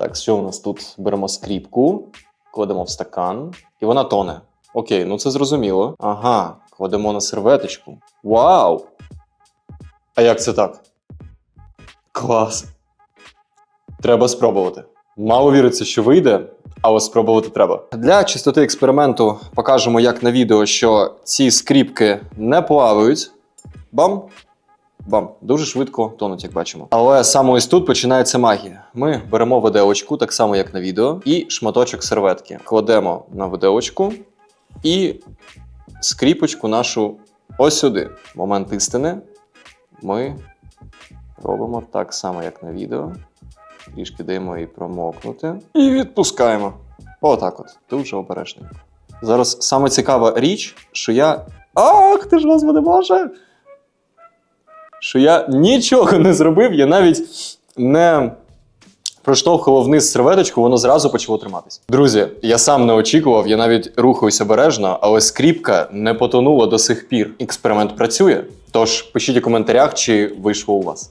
Так, що у нас тут? Беремо скріпку, кладемо в стакан, і вона тоне. Окей, ну це зрозуміло. Ага, кладемо на серветочку. Вау! А як це так? Клас. Треба спробувати. Мало віриться, що вийде, але спробувати треба. Для чистоти експерименту покажемо, як на відео, що ці скріпки не плавають. Бам! Бам! Дуже швидко тонуть, як бачимо. Але саме ось тут починається магія. Ми беремо виделочку, так само як на відео, і шматочок серветки. Кладемо на виделочку і скріпочку нашу ось сюди. Момент істини. Ми робимо так само, як на відео. Трішки даємо їй промокнути. І відпускаємо. Отак от. Дуже обережненько. Зараз саме цікава річ, що я. Ах, ти ж господи Боже! Що я нічого не зробив, я навіть не проштовхував вниз серветочку, воно зразу почало триматись. Друзі, я сам не очікував, я навіть рухаюсь обережно, але скріпка не потонула до сих пір. Експеримент працює. Тож пишіть у коментарях, чи вийшло у вас.